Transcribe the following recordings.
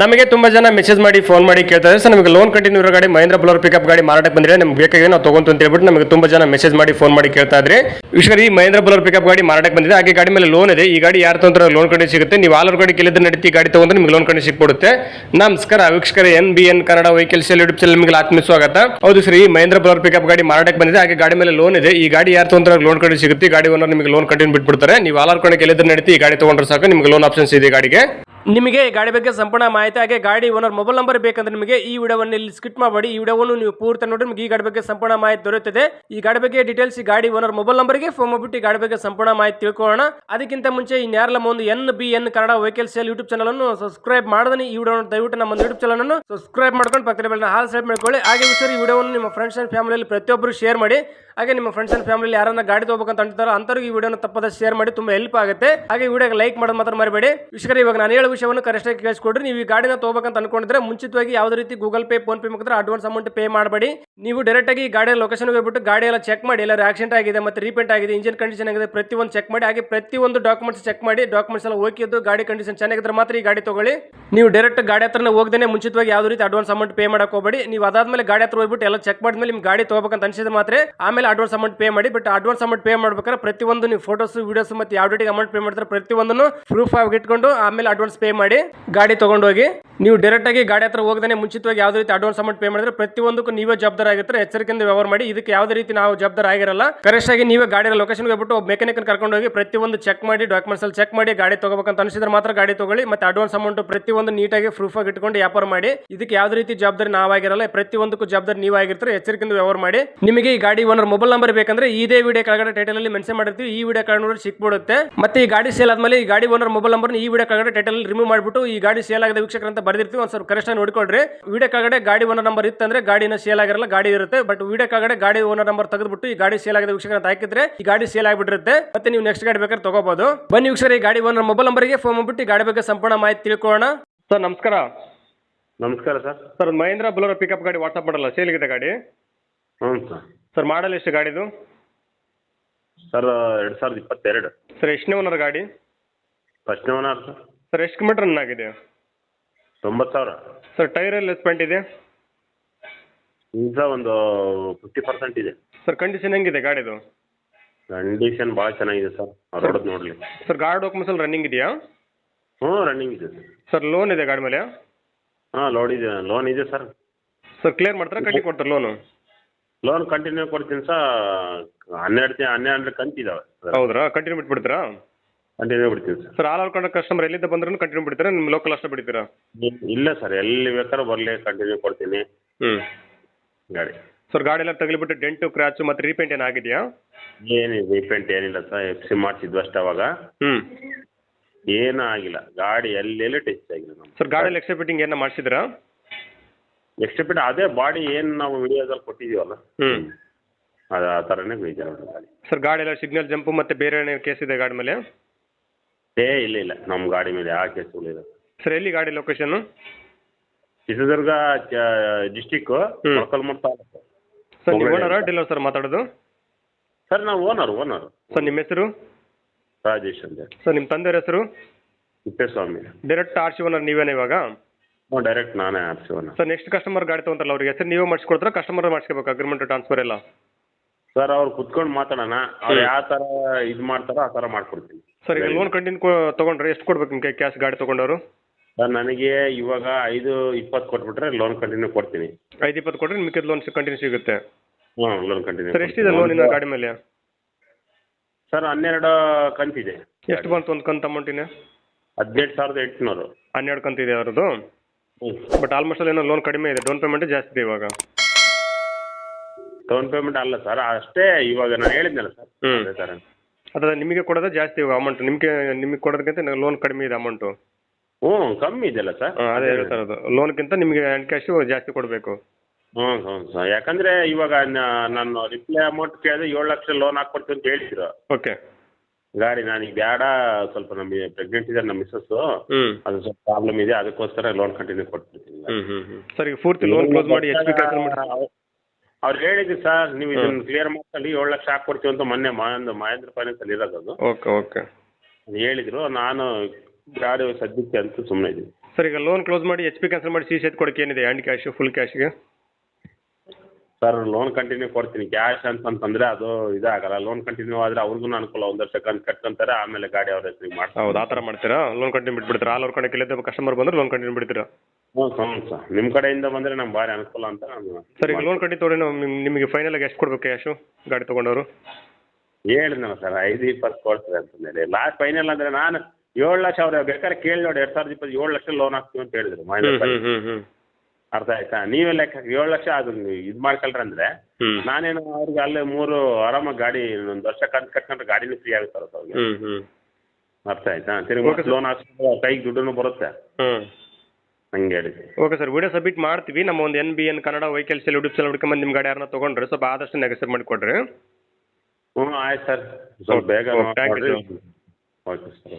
ನಮಗೆ ತುಂಬಾ ಜನ ಮೆಸೇಜ್ ಮಾಡಿ ಫೋನ್ ಮಾಡಿ ಕೇಳ್ತಾರೆ. ಸರ್ ನಮಗೆ ಲೋನ್ ಕಂಟಿನ್ಯೂ ಇರೋ ಗಾಡಿ, ಮಹೇಂದ್ರ ಬಲೋರ್ ಪಿಕಪ್ ಗಾಡಿ ಮಾರಾಟಕ್ಕೆ ಬಂದ್ರೆ ನಮ್ಗೆ ಬೇಕಾಗಿ ನಾವು ತೊಗೊಂತು ಅಂತ ಹೇಳ್ಬಿಟ್ಟು ನಮಗೆ ತುಂಬಾ ಜನ ಮೆಸೇಜ್ ಮಾಡಿ ಫೋನ್ ಮಾಡಿ ಕೇಳ್ತಾ ಇದ್ರೆ ವಿಶ್ವ ಈ ಮಹೇಂದ್ರ ಬಲೋರ್ ಪಿಕಪ್ ಗಾಡಿ ಮಾರಾಟಕ್ಕೆ ಬಂದಿದೆ. ಹಾಗೆ ಗಾಡಿ ಮೇಲೆ ಲೋನ್ ಇದೆ. ಈ ಗಾಡಿ ಯಾರು ತೊಂದರೆ ಲೋನ್ ಕಂಡು ಸಿಗುತ್ತೆ. ನೀವು ಆಲ್ ಗಾಡಿ ಕೇಳಿದ್ರೆ ನಡೀತಿ ಗಾಡಿ ತಗೊಂಡ್ರೆ ನಿಮ್ಗೆ ಲೋನ್ ಕಂಡು ಸಿಕ್ಬಿಡುತ್ತೆ. ನಮಸ್ಕಾರ, ವೀಕ್ಷಕರ N B N Kannada vehicles YouTube channel ನಿಮಗೆ ಆತ್ಮ ಸ್ವಾಗತ. ಹೌದು ಸರ್, ಈ ಮಹೇಂದ್ರ ಬಲೋರ್ ಪಿಕಪ್ ಗಾಡಿ ಮಾರಾಟಕ್ಕೆ ಬಂದಿದೆ. ಹಾಗೆ ಗಾಡಿ ಮೇಲೆ ಲೋನ್ ಇದೆ. ಈ ಗಾಡಿ ಯಾರು ತೊಂದರೆ ಲೋನ್ ಕಂಡು ಸಿಗುತ್ತೆ. ಗಾಡಿ ಓನರ್ ನಿಮಗೆ ಲೋನ್ ಕಂಟಿನ್ಯೂ ಬಿಟ್ಬಿಡ್ತಾರೆ. ನೀವು ಆಲ್ ಗಾಡಿ ಕೇಳಿದ್ರೆ ನಡೀತಿ ಈ ಗಾಡಿ ತಗೊಂಡ್ರೆ ಸಾಕು. ನಿಮಗೆ ಲೋನ್ ಆಪ್ಷನ್ಸ್ ಇದೆ ಗಾಡಿಗೆ. ನಿಮಗೆ ಗಾಡಿ ಬಗ್ಗೆ ಸಂಪೂರ್ಣ ಮಾಹಿತಿ ಹಾಗೆ ಗಾಡಿ ಓನರ್ ಮೊಬೈಲ್ ನಂಬರ್ ಬೇಕಂದ್ರೆ ನಿಮಗೆ ಈ ವಿಡಿಯೋವನ್ನು ಇಲ್ಲಿ ಸ್ಕಿಟ್ ಮಾಡಬೇಡಿ. ಈ ವಿಡಿಯೋವನ್ನು ನೀವು ಪೂರ್ತಿ ನೋಡಿ, ನಿಮಗೆ ಈ ಗಾಡಿ ಬಗ್ಗೆ ಸಂಪೂರ್ಣ ಮಾಹಿತಿ ದೊರೆಯುತ್ತದೆ. ಈ ಗಾಡಿ ಬಗ್ಗೆ ಡೀಟೇಲ್ಸ್ ಗಾಡಿ ಓನರ್ ಮೊಬೈಲ್ ನಂಬರ್ಗೆ ಫೋನ್ ಮಾಡಿಬಿಟ್ಟು ಗಾಡಿ ಬಗ್ಗೆ ಸಂಪೂರ್ಣ ಮಾಹಿತಿ ತಿಳ್ಕೊಳ್ಳೋಣ. ಅದಕ್ಕಿಂತ ಮುಂಚೆ ಇನ್ಯಾರಲ್ಲ ಒಂದು N B N Kannada vehicle sale YouTube channel ಅನ್ನು ಸಬ್ಸ್ಕ್ರೈಬ್ ಮಾಡಿದ್ರೆ ಈ ವಿಡಿಯೋ ದಯವಿಟ್ಟು ನಮ್ಮ ಯೂಟ್ಯೂಬ್ ಚಾನಲ್ ಅನ್ನು ಸಬ್ಸ್ಕ್ರೈಬ್ ಮಾಡ್ಕೊಂಡು ಪಕ್ಕದ ಮೇಲೆ ಹಾಲ್ ಸೈಡ್ ಮಾಡ್ಕೊಳ್ಳಿ. ಹಾಗೆ ಸರ್ ಈ ವಿಡಿಯೋವನ್ನು ನಿಮ್ಮ ಫ್ರೆಂಡ್ಸ್ ಅಂಡ್ ಫ್ಯಾಮಿಲಿಯಲ್ಲಿ ಪ್ರತಿಯೊಬ್ಬರು ಶೇರ್ ಮಾಡಿ. ಹಾಗೆ ನಿಮ್ಮ ಫ್ರೆಂಡ್ಸ್ ಅಂಡ್ ಫ್ಯಾಮಿಲಿ ಯಾರನ್ನ ಗಾಡಿ ತಗೋಬೇಕಂತ ಅಂತಾರೋ ಅಂತವ್ರಿಗೆ ಈ ವಿಡಿಯೋನ ತಪ್ಪದ ಶೇರ್ ಮಾಡಿ ತುಂಬಾ ಹೆಲ್ಪ್ ಆಗುತ್ತೆ. ಹಾಗೆ ವಿಡಿಯೋಗೆ ಲೈಕ್ ಮಾಡೋದು ಮಾತ್ರ ಮರಿಬೇಡಿ. ವಿಷಯ ಇವಾಗ ನಾನು ಹೇಳೋ ವಿಷಯವನ್ನು ಕರೆಕ್ಟಾಗಿ ಕೇಳಿಸ್ಕೊಡ್ರಿ. ನೀವು ಈ ಗಾಡಿನ ತಗೋಬೇಕಂತ ಅನ್ಕೊಂಡಿದ್ರೆ ಮುಂಚಿತವಾಗಿ ಯಾವುದೇ ರೀತಿ ಗೂಗಲ್ ಪೇ ಫೋನ್ ಪೇ ಮುಖಾಂತರ ಅಡ್ವಾನ್ಸ್ ಅಮೌಂಟ್ ಪೇ ಮಾಡಬೇಡಿ. ನೀವು ಡೈರೆಕ್ಟ್ ಆಗಿ ಗಾಡಿಯ ಲೊಕೇಶನ್ ಹೋಗ್ಬಿಟ್ಟು ಗಾಡಿ ಎಲ್ಲ ಚೆಕ್ ಮಾಡಿ ಎಲ್ಲ ಆಕ್ಸಿಡೆಂಟ್ ಆಗಿದೆ ಮತ್ತೆ ರೀಪೇಂಟ್ ಆಗಿದೆ ಇಂಜಿನ್ ಕಂಡೀಷನ್ ಆಗಿದೆ, ಪ್ರತಿಯೊಂದು ಚೆಕ್ ಮಾಡಿ, ಹಾಗೆ ಪ್ರತಿಯೊಂದು ಡಾಕ್ಯುಮೆಂಟ್ಸ್ ಚೆಕ್ ಮಾಡಿ ಡಾಕ್ಯುಮೆಂಟ್ಸ್ ಎಲ್ಲ ಓಕೆ ಇದ್ದು ಗಾಡಿ ಕಂಡೀಷನ್ ಚೆನ್ನಾಗಿದ್ರೆ ಮಾತ್ರ ಈ ಗಾಡಿ ತಗೊಳ್ಳಿ. ನೀವು ಡೈರೆಕ್ಟ್ ಗಾಡಿ ಹತ್ರನೇ ಹೋಗದೇನೆ ಮುಂಚಿತವಾಗಿ ಯಾವುದೇ ರೀತಿ ಅಡ್ವಾನ್ಸ್ ಅಮೌಂಟ್ ಪೇ ಮಾಡಕ್ಕೆ ಹೋಗಬೇಡಿ. ನೀವು ಅದಾದ್ಮೇಲೆ ಗಾಡಿ ಹತ್ರ ಹೋಗ್ಬಿಟ್ಟು ಎಲ್ಲ ಚೆಕ್ ಮಾಡಿದ್ಮೇಲೆ ನಿಮ್ ಗಾಡಿ ತಗೋಬೇಕಂತ ಅನಿಸಿದ್ರೆ ಮಾತ್ರ. ಆಮೇಲೆ ಅಡ್ವಾನ್ಸ್ ಅಮೌಂಟ್ ಪೇ ಮಾಡಿ ಬಟ್ ಅಡ್ವಾನ್ಸ್ ಅಮೌಂಟ್ ಪೇ ಮಾಡ್ಬೇಕಾದ್ರೆ ಪ್ರತಿಯೊಂದು ನೀವು ಫೋಟೋಸ್ ವಿಡಿಯೋಸ್ ಮತ್ತೆ ಯಾವ ಡೇಟಿಗೆ ಅಮೌಂಟ್ ಪೇ ಮಾಡ್ತಾರೆ ಪ್ರತಿಯೊಂದನ್ನು ಪ್ರೂಫ್ ಆಗಿ ಇಟ್ಕೊಂಡು ಆಮೇಲೆ ಅಡ್ವಾನ್ಸ್ ಪೇ ಮಾಡಿ ಗಾಡಿ ತಗೊಂಡೋಗಿ. ನೀವು ಡೈರೆಕ್ಟ್ ಆಗಿ ಗಾಡಿ ಹತ್ರ ಹೋಗದೇ ಮುಂಚಿತವಾಗಿ ಯಾವುದೇ ರೀತಿ ಅಡ್ವಾನ್ಸ್ ಅಮೌಂಟ್ ಪೇ ಮಾಡಿದ್ರೆ ಪ್ರತಿಯೊಂದಕ್ಕೂ ನೀವೇ ಜವಾಬ್ದಾರ ಆಗಿರ್ತಾರೆ. ಎಚ್ಚರಿಕೆಯಿಂದ ವ್ಯವಹಾರ ಮಾಡಿ, ಇದಕ್ಕೆ ಯಾವುದೇ ರೀತಿ ನಾವು ಜವಾಬ್ದಾರ ಆಗಿರಲ್ಲ. ಕರೆಕ್ಟ್ ಆಗಿ ನೀವೇ ಗಾಡಿ ಲೊಕೇಶನ್ ಹೋಗ್ಬಿಟ್ಟು ಮೆಕ್ಯಾನಿಕ್ ಕರ್ಕೊಂಡು ಹೋಗಿ ಪ್ರತಿಯೊಂದು ಚೆಕ್ ಮಾಡಿ ಡಾಕ್ಯುಮೆಂಟ್ಸ್ ಅಲ್ಲಿ ಚೆಕ್ ಮಾಡಿ ಗಾಡಿ ತಗೋಬೇಕಂತ ಅನಿಸಿದ್ರೆ ಮಾತ್ರ ಗಾಡಿ ತಗೊಳ್ಳಿ. ಮತ್ತೆ ಅಡ್ವಾನ್ಸ್ ಅಮೌಂಟ್ ಪ್ರತಿಯೊಂದು ನೀಟಾಗಿ ಪ್ರೂಫ್ ಆಗಿ ಇಟ್ಕೊಂಡು ವ್ಯಾಪಾರ ಮಾಡಿ. ಇದಕ್ಕೆ ಯಾವುದೇ ರೀತಿ ಜವಾಬ್ದಾರಿ ನಾವಾಗಿರಲ್ಲ, ಪ್ರತಿಯೊಂದಕ್ಕೂ ಜವಾಬ್ದಾರಿ ನೀವಾಗಿರ್ತಾರೆ. ಎಚ್ಚರಿಕೆಯಿಂದ ವ್ಯವಹಾರ ಮಾಡಿ. ನಿಮಗೆ ಈ ಗಾಡಿ ಓನರ್ ಮೊಬೈಲ್ ನಂಬರ್ ಬೇಕಂದ್ರೆ ಇದೇ ವಿಡಿಯೋ ಕೆಳಗಡೆ ಟೈಟಲ್ ಅಲ್ಲಿ ಮೆನ್ಷನ್ ಮಾಡಿರ್ತೀವಿ. ಈ ವಿಡಿಯೋ ಕಾರ್ಡ್ ನೋಡಿ ಸಿಕ್ಬಿಡುತ್ತೆ. ಮತ್ತೆ ಈ ಗಾಡಿ ಸೇಲ್ ಆದ್ಮೇಲೆ ಈ ಗಾಡಿ ಓನರ್ ಮೊಬೈಲ್ ನಂಬರ್ ಈ ವಿಡಿಯೋ ಕೆಳಗಡೆ ಟೈಟಲ್ ರಿಮೂವ್ ಮಾಡಿಬಿಟ್ಟು ಈ ಗಾಡಿ ಸೇಲ್ ಆಗದ ವೀಕ್ಷಕರ ಅಂತ ಬರ್ದಿರ್ತೀವಿ. ಒಂದು ಸ್ವಲ್ಪ ಕರೆಕ್ಟ್ ನೋಡ್ಕೊಳ್ರಿ. ವಿಡಿಯೋ ಕೆಳಗಡೆ ಗಾಡಿ ಓನರ್ ನಂಬರ್ ಇತ್ತಂದ್ರೆ ಗಾಡಿನ ಸೇಲ್ ಆಗಿರಲ್ಲ ಗಾಡಿ ಇರುತ್ತೆ. ಬಟ್ ವಿಡಿಯೋ ಕೆಳಗಡೆ ಗಾಡಿ ಓನರ್ ನಂಬರ್ ತೆಗೆದ್ಬಿಟ್ಟು ಈ ಗಾಡಿ ಸೇಲ್ ಆಗದ ವೀಕ್ಷಕರ ಅಂತ ಹಾಕಿದ್ರೆ ಈ ಗಾಡಿ ಸೇಲ್ ಆಗಿಬಿಟ್ಟಿರುತ್ತೆ. ಮತ್ತೆ ನೀವು ನೆಕ್ಸ್ಟ್ ಗಾಡಿ ಬೇಕಾದ್ರೆ ತಗೋಬಹುದು ಬನ್ನಿ ವೀಕ್ಷಕರ ಈ ಗಾಡಿ ಓನರ್ ಮೊಬೈಲ್ ನಂಬರ್ಗೆ ಫೋನ್ ಮಾಡ್ಬಿಟ್ಟು ಈ ಗಾಡಿ ಬಗ್ಗೆ ಸಂಪೂರ್ಣ ಮಾಹಿತಿ ತಿಳ್ಕೊಳ್ಳೋಣ. ಸರ್ ನಮಸ್ಕಾರ. ನಮಸ್ಕಾರ sir. Sir Mahindra Bolero pickup ಗಾಡಿ ವಾಟ್ಸಪ್ ಮಾಡಲ್ಲ ಸೇಲ್ಗಿದೆ ಗಾಡಿ. ಹ್ಞೂ ಸರ್. ಸರ್ ಮಾಡಲ್ ಎಷ್ಟು ಗಾಡಿದು? ಸರ್ ಎರಡು ಸಾವಿರದ ಇಪ್ಪತ್ತೆರಡು. ಸರ್ ಎಷ್ಟನೇ ಓನರ್ ಗಾಡಿ? ಫಸ್ಟ್ನೇ ಓನರ್ ಸರ್. ಸರ್ ಎಷ್ಟು ಕಿಲೋಮೀಟರ್ ರನ್ ಆಗಿದೆ? ತೊಂಬತ್ತು ಸಾವಿರ. ಸರ್ ಟೈರ್ ಎಲ್ಲ ಎಸ್ಪೆಂಟ್ ಇದೆ? ಈಗ ಒಂದು ಫಿಫ್ಟಿ ಪರ್ಸೆಂಟ್ ಇದೆ. ಸರ್ ಕಂಡೀಷನ್ ಹೆಂಗಿದೆ ಗಾಡಿದು? ಕಂಡೀಷನ್ ಭಾಳ ಚೆನ್ನಾಗಿದೆ ಸರ್. ರೋಡ್ ನೋಡಲಿ. ಸರ್ ಗಾಡಿ ಡಾಕ್ಯುಮೆಂಟ್ಸ್ ಎಲ್ಲ ರನ್ನಿಂಗ್ ಇದೆಯಾ? ಹ್ಞೂ ರನ್ನಿಂಗ್ ಇದೆ ಸರ್. ಸರ್ ಲೋನ್ ಇದೆ ಗಾಡಿ ಮೇಲೆ? ಹಾಂ ಲೋನ್ ಇದೆ. ಲೋನ್ ಇದೆ ಸರ್. ಸರ್ ಕ್ಲಿಯರ್ ಮಾಡ್ತಾರೆ? ಕಟ್ಟಿ ಕೊಡ್ತಾರೆ ಲೋನು ಲೋನ್ ಕಂಟಿನ್ಯೂ ಕೊಡ್ತೀನಿ ಸರ್ ಹನ್ನೆರಡು ತಿ- ಹನ್ನೆರಡು ಕಂತಿದಾವೆ ಹೌದ್ರಾ? ಕಂಟಿನ್ಯೂ ಬಿಟ್ಬಿಡ್ತೀರಾ? ಕಂಟಿನ್ಯೂ ಬಿಡ್ತೀನಿ sir. Sir all out customer ಎಲ್ಲಿಂದ ಬಂದ್ರೂ ಕಂಟಿನ್ಯೂ ಬಿಡ್ತೀರಾ? ನಿಮ್ಮ ಲೋಕಲ್ ಅಷ್ಟೇ ಬಿಡ್ತೀರಾ? ಇಲ್ಲ ಸರ್ ಎಲ್ಲಿ ಬೇಕಾದ್ರೂ ಬರಲಿ ಕಂಟಿನ್ಯೂ ಕೊಡ್ತೀನಿ. ಹ್ಞೂ ಗಾಡಿ. ಸರ್ ಗಾಡಿ ಎಲ್ಲ ತಗಲಿಬಿಟ್ಟು ಡೆಂಟು ಕ್ರ್ಯಾಚು ಮತ್ತು ರೀಪೇಂಟ್ ಏನು ಆಗಿದೆಯಾ? ಏನಿದೆ ರೀಪೇಂಟ್ ಏನಿಲ್ಲ ಸರ್ ಎಫ್ ಸಿ ಮಾಡಿಸಿದ್ವಿ ಅಷ್ಟೇ ಅವಾಗ. ಹ್ಞೂ ಏನೂ ಆಗಿಲ್ಲ. ಗಾಡಿ ಎಲ್ಲೆಲ್ಲೂ ಟಚ್ ಆಗಿಲ್ಲ ನಮ್ಮ ಸರ್ ಗಾಡಿಯಲ್ಲಿ ಎಕ್ಸ್ಟ್ರಾ ಫಿಟ್ಟಿಂಗ್ ಏನೋ ಮಾಡಿಸಿದ್ರಾ? ಬಿಟ್ಟು ಅದೇ ಬಾಡಿ ಏನು ನಾವು ವಿಡಿಯೋದಲ್ಲಿ ಕೊಟ್ಟಿದೀವಲ್ಲ ಹ್ಞೂ ಅದು ಆ ಥರನೇ ಬೇಜಾರು ಗಾಡಿ. ಸರ್ ಗಾಡಿ ಎಲ್ಲ ಸಿಗ್ನಲ್ ಜಂಪು ಮತ್ತೆ ಬೇರೆ ಏನೇನು ಕೇಸ್ ಇದೆ ಗಾಡಿ ಮೇಲೆ? ಏ ಇಲ್ಲ ಇಲ್ಲ. ನಮ್ಮ ಗಾಡಿ ಮೇಲೆ ಯಾವ ಕೇಸುಗಳಿಲ್ಲ ಸರ್ ಎಲ್ಲಿ ಗಾಡಿ location Chitradurga district. Molakalmuru taluk. Sir ನೀವು ಓನರ್ ಓನರಾ ಡೀಲರ್ ಸರ್ ಮಾತಾಡೋದು? ಸರ್ ನಾವು ಓನರ್ ಓನರ್ ಸರ್ ನಿಮ್ಮ ಹೆಸರು? ರಾಜೇಶ್ ಅಂತ ಸರ್ ನಿಮ್ಮ ತಂದೆಯವ್ರ ಹೆಸರು? Thippeswamy. Direct R C owner ನೀವೇನ ಇವಾಗ? ಹ್ಞೂ ಡೈರೆಕ್ಟ್ ನಾನೇ ಆರಿಸಿ ಸರ್ ನೆಕ್ಸ್ಟ್ ಕಸ್ಟಮರ್ ಗಾಡಿ ತೊಗೊಂತಾರಲ್ಲ ಅವ್ರಿಗೆ ಹೆಸರು ನೀವೇ ಮಾಡಿಸ್ಕೊಡ್ತಾರೆ? ಕಸ್ಟಮರ್ ಮಾಡಿಸ್ಕೋಬೇಕು ಅಗ್ರಿಮೆಂಟ್ ಟ್ರಾನ್ಸ್ಫರ್ ಎಲ್ಲ? ಸರ್ ಅವ್ರು ಕುತ್ಕೊಂಡು ಮಾತಾಡೋಣ. ಅವ್ರು ಯಾವ ಥರ ಇದು ಮಾಡ್ತಾರೋ ಆ ಥರ ಮಾಡ್ಕೊಡ್ತೀನಿ. ಸರ್ ಈಗ ಲೋನ್ ಕಂಟಿನ್ಯೂ ತೊಗೊಂಡ್ರೆ ಎಷ್ಟು ಕೊಡ್ಬೇಕು ನಿಮಗೆ ಕ್ಯಾಶ್ ಗಾಡಿ ತೊಗೊಂಡವರು? ಸರ್ ನನಗೆ ಇವಾಗ ಐದು ಇಪ್ಪತ್ತು ಕೊಟ್ಬಿಟ್ರೆ ಲೋನ್ ಕಂಟಿನ್ಯೂ ಕೊಡ್ತೀನಿ. ಐದು ಇಪ್ಪತ್ತು ಕೊಟ್ಟರೆ ನಿಮಗೆ ಲೋನ್ ಕಂಟಿನ್ಯೂ ಸಿಗುತ್ತೆ. ಹ್ಞೂ ಲೋನ್ ಕಂಟಿನ್ಯೂ ಸರ್ ಎಷ್ಟಿದೆ ಲೋನ್ ಇನ್ನು ಗಾಡಿ ಮೇಲೆ? ಸರ್ ಹನ್ನೆರಡು ಕಂತಿದೆ. ಎಷ್ಟು ಬಂತು ಒಂದು ಕಂತು ಅಮೌಂಟಿನ ಹದಿನೆಂಟು ಸಾವಿರದ ಎಂಟುನೂರು. ಹನ್ನೆರಡು ಕಂತಿದೆ ಅವ್ರದ್ದು? ಬಟ್ ಆಲ್ಮೋಸ್ಟ್ ಅಲ್ಲಿ ಏನೋ ಲೋನ್ ಕಡಿಮೆ ಇದೆ. ಡೌನ್ ಪೇಮೆಂಟ್ ಜಾಸ್ತಿ ಇದೆ ಇವಾಗ. ಡೌನ್ ಪೇಮೆಂಟ್ ಅಲ್ಲ ಸರ್ ಅಷ್ಟೇ ಇವಾಗ ನಾನು ಹೇಳಿದ್ನಲ್ಲ ಸರ್ ಹ್ಮ್. ಅದೇ ಸರ್ ಅದರ ನಿಮಗೆ ಕೊಡೋದು ಜಾಸ್ತಿ ಇವಾಗ ಅಮೌಂಟ್ ನಿಮಗೆ ನಿಮಗೆ ಕೊಡೋದಕ್ಕಿಂತ ಲೋನ್ ಕಡಿಮೆ ಇದೆ ಅಮೌಂಟು ಹ್ಞೂ ಕಮ್ಮಿ ಇದೆಯಲ್ಲ ಸರ್ ಅದೇ ಹೇಳ್ತಾ ಅದು. ಲೋನ್ಗಿಂತ ನಿಮಗೆ ಹ್ಯಾಂಡ್ ಕ್ಯಾಶು ಜಾಸ್ತಿ ಕೊಡಬೇಕು. ಹ್ಞೂ ಹ್ಞೂ ಸರ್ ಯಾಕಂದರೆ ಇವಾಗ ನ- ನಾನು ರಿಪ್ಲೈ ಅಮೌಂಟ್ ಕೇಳಿದ್ರೆ ಏಳು ಲಕ್ಷ ಲೋನ್ ಹಾಕ್ಕೊಡ್ತೀನಿ ಅಂತ ಹೇಳಿದ್ರು. ಓಕೆ ಗಾಡಿ ನನಗೆ ಬೇಡ ಸ್ವಲ್ಪ ನಮಗೆ ಪ್ರೆಗ್ನೆಂಟ್ ಇದೆ ನಮ್ಮ ಮಿಸ್ಸಸ್ ಹ್ಞೂ ಅದು ಸ್ವಲ್ಪ ಪ್ರಾಬ್ಲಮ್ ಇದೆ ಅದಕ್ಕೋಸ್ಕರ ಲೋನ್ ಕಂಟಿನ್ಯೂ ಕೊಟ್ಬಿಡ್ತೀನಿ ಹ್ಞೂ ಹ್ಞೂ ಹ್ಞೂ ಸರ್ ಈಗ ಪೂರ್ತಿ ಲೋನ್ ಕ್ಲೋಸ್ ಮಾಡಿ ಎಚ್ ಪಿ ಕ್ಯಾನ್ಸಲ್ ಮಾಡಿ ಅವ್ರು ಹೇಳಿದ್ರು ಸರ್ ನೀವು ಇದನ್ನು ಕ್ಲಿಯರ್ ಮಾಡ್ಕೊಳ್ಳಿ ಏಳು ಲಕ್ಷ ಹಾಕ್ಕೊಡ್ತೀವಿ ಅಂತ ಮೊನ್ನೆ ಮಹೇಂದ್ರ ಮಹೇಂದ್ರ ಫೈನಾನ್ಸಲ್ಲಿ ಇರೋದು ಅದು. Okay okay. ಹೇಳಿದ್ರು ನಾನು ಗಾಡಿ ಸದ್ಯಕ್ಕೆ ಅಂತ ಸುಮ್ಮನೆ ಇದ್ದೀನಿ ಸರ್ ಈಗ ಲೋನ್ ಕ್ಲೋಸ್ ಮಾಡಿ ಎಚ್ ಪಿ ಕ್ಯಾನ್ಸಲ್ ಮಾಡಿ ಸಿ ಸೇತ್ ಕೊಡಕ್ಕೆ ಏನಿದೆ ಹ್ಯಾಂಡ್ ಕ್ಯಾಶು ಫುಲ್ ಕ್ಯಾಶ್ಗೆ ಸರ್ ಲೋನ್ ಕಂಟಿನ್ಯೂ ಕೊಡ್ತೀನಿ. ಕ್ಯಾಶ್ ಅಂತಂತಂದರೆ ಅದು ಇದಾಗಲ್ಲ. ಲೋನ್ ಕಂಟಿನ್ಯೂ ಆದರೆ ಅವ್ರಿಗೂ ಅನುಕೂಲ. ಒಂದು ವರ್ಷ ಕಂತು ಕಟ್ಕೊಂತಾರೆ ಆಮೇಲೆ ಗಾಡಿ ಅವ್ರ ಹೆಸ್ರಿಗೆ ಮಾಡ್ತಾರೆ. ಹೌದು ಆ ಥರ ಮಾಡ್ತೀರಾ? Loan continue ಬಿಟ್ಬಿಡ್ತೀರಾ? ಆಲ್ ಅವ್ರ ಕಡೆ ಕೇಳಿದ್ರೆ ಕಸ್ಟಮರ್ ಬಂದ್ರೆ ಲೋನ್ ಕಂಟಿನ್ಯೂ ಬಿಡ್ತೀರಾ? ಹ್ಞೂ ಹ್ಞೂ ಸರ್. ನಿಮ್ಮ ಕಡೆಯಿಂದ ಬಂದರೆ ನಮ್ಗೆ ಭಾರಿ ಅನುಕೂಲ ಅಂತ ನಾನು ಸರ್ ಈಗ ಲೋನ್ ಕಟ್ಟಿ ತೊಗೊಂಡು ನಾವು ನಿಮ್- ನಿಮಗೆ ಫೈನಲ್ ಆಗಿ ಎಷ್ಟು ಕೊಡ್ಬೇಕು ಕ್ಯಾಶು ಗಾಡಿ ತೊಗೊಂಡವರು? ಹೇಳಿದ್ನಲ್ಲ ಸರ್ ಐದು ಇಪ್ಪತ್ತು ಕೊಡ್ತೀವಿ ಅಂತಂದೇಳಿ. ಲಾಸ್ಟ್ ಫೈನಲ್ ಅಂದರೆ ನಾನು ಏಳು ಲಕ್ಷ ಅವ್ರು ಬೇಕಾದ್ರೆ ಕೇಳಿ ನೋಡಿ. ಎರಡು ಸಾವಿರದ ಇಪ್ಪತ್ತು ಏಳು ಲಕ್ಷ ಲೋನ್ ಹಾಕ್ತೀವಿ ಅಂತ ಹೇಳಿದ್ರು. ಮಹೇಂದ್ರ ಹ್ಞೂ ಹ್ಞೂ ಹ್ಞೂ ಅರ್ಥ ಆಯ್ತಾ? ನೀವೇ ಲೆಕ್ಕ ಏಳು ಲಕ್ಷ ಅದು ಇದು ಮಾಡ್ಕೊಳ್ರಿ ಅಂದ್ರೆ ನಾನೇನು ಅವ್ರಿಗೆ ಅಲ್ಲೇ ಮೂರು ಆರಾಮಾಗಿ ಗಾಡಿ ಒಂದು ವರ್ಷ ಕಂತು ಕಟ್ಕೊಂಡ್ರೆ ಗಾಡಿನೂ ಫ್ರೀ ಆಗುತ್ತೆ ಅವ್ರಿಗೆ. ಹ್ಮ್ ಹ್ಮ್. ಅರ್ಥ ಆಯ್ತಾ? ತಿರುಗಿ ಲೋನ್ ಹಾಕ್ಸ್ಕೊಂಡು ಕೈಗೆ ದುಡ್ಡು ಬರುತ್ತೆ. ಹಂಗೆ ಹೇಳಿ. ಓಕೆ ಸರ್ ವಿಡಿಯೋ ಸಬ್ಮಿಟ್ ಮಾಡ್ತೀವಿ. ನಮ್ಮ ಒಂದು N B N Kannada vehicles ಎಲ್ಲ ಯೂಟ್ಯೂಬ್ ಚಾನಲ್ ಹುಡ್ಕೊಂಬಂದು ನಿಮ್ಮ ಗಾಡಿ ಯಾರನ್ನ ತೊಗೊಂಡ್ರೆ ಸ್ವಲ್ಪ ಆದಷ್ಟು ನೆಗೆಸೇಟ್ ಮಾಡಿಕೊಡ್ರಿ. ಹ್ಞೂ ಆಯ್ತು ಸರ್ ಸ್ವಲ್ಪ ಬೇಗ ಓಕೆ ಸರ್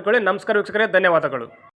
ಮಾಡ್ಕೊಳ್ಳಿ ನಮಸ್ಕಾರ ವೀಕ್ಷಕರೇ ಧನ್ಯವಾದಗಳು.